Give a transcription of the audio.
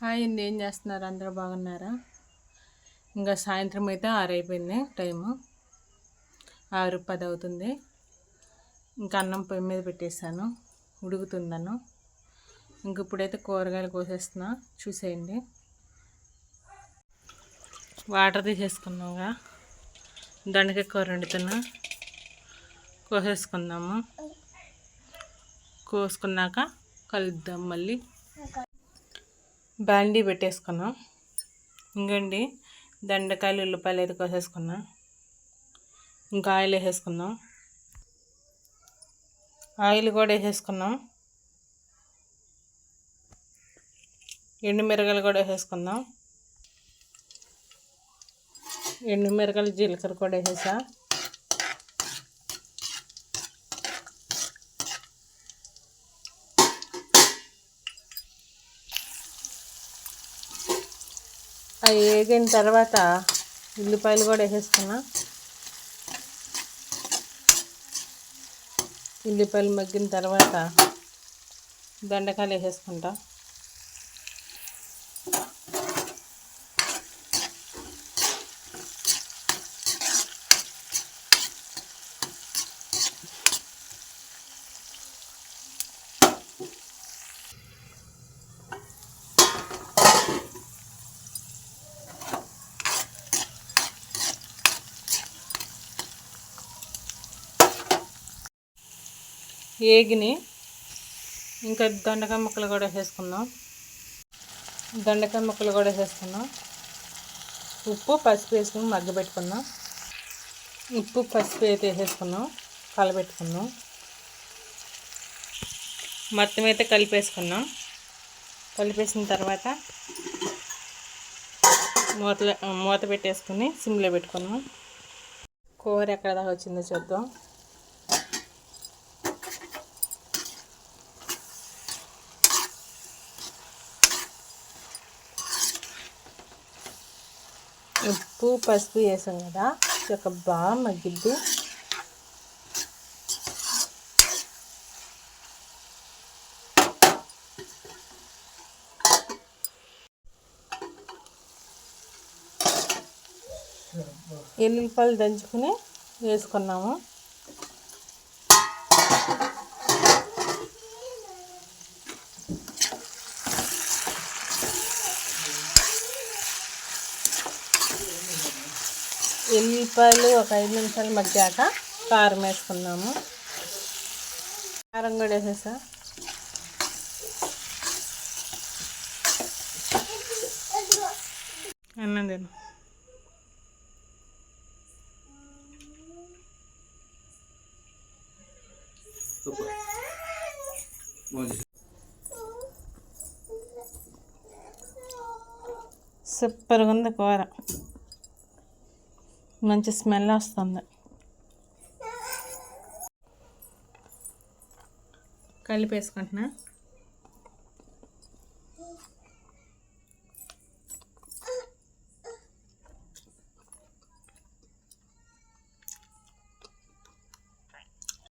Hi అండి ఏం చేస్తున్నారు? అందరూ బాగున్నారా? ఇంకా సాయంత్రం అయితే ఆరు అయిపోయింది టైము. ఆరు పది అవుతుంది. ఇంకా అన్నం పొయ్యి మీద పెట్టేశాను. ఉడుకుతుందను ఇంక ఇప్పుడైతే కూరగాయలు కోసేస్తున్నా. చూసేయండి. వాటర్ తీసేసుకున్నాగా దండకాయ కూర వండుతున్నా. కోసేసుకుందాము. కోసుకున్నాక కలుద్దాం మళ్ళీ. బాండీ పెట్టేసుకున్నాం. ఇంకండి దండకాయలు ఉల్లిపాయలు అయితే కోసేసుకున్నాం. ఇంకా ఆయిల్ వేసేసుకుందాం. ఆయిల్ కూడా వేసేసుకున్నాం ఎండుమిరగలు కూడా వేసేసుకుందాం. ఎండుమిరగలు జీలకర్ర కూడా వేసేసా. అవి వేగిన తర్వాత ఉల్లిపాయలు కూడా వేసేస్తున్నా. ఉల్లిపాయలు మగ్గిన తర్వాత బెండకాయలు వేసేసుకుంటా. ఏగిని ఇంకా దొండకాయ ముక్కలు కూడా వేసేసుకుందాం దొండకాయ ముక్కలు కూడా వేసేసుకుందాం ఉప్పు పసుపు వేసుకుని మగ్గ పెట్టుకుందాం. ఉప్పు పసుపు అయితే వేసేసుకున్నాం కలబెట్టుకుందాం మొత్తం అయితే కలిపేసుకున్నాం కలిపేసిన తర్వాత మూత మూత పెట్టేసుకుని సిమ్లో పెట్టుకున్నాం కూర ఎక్కడ దాకా వచ్చిందో చూద్దాం. ఉప్పు పసుపు వేసాం కదా. ఒక బాగా మగ్గిద్ది. ఎల్లుల్లిపాయలు దంచుకుని వేసుకున్నాము. ఎల్లిపాయలు ఒక ఐదు నిమిషాలు మగ్గాక కారం వేసుకున్నాము కారం కూడా వేసేసా. అన్నం తిను. సూపర్గా ఉంది కూర. మంచి స్మెల్ వస్తుంది. కలిపేసుకుంటున్నా.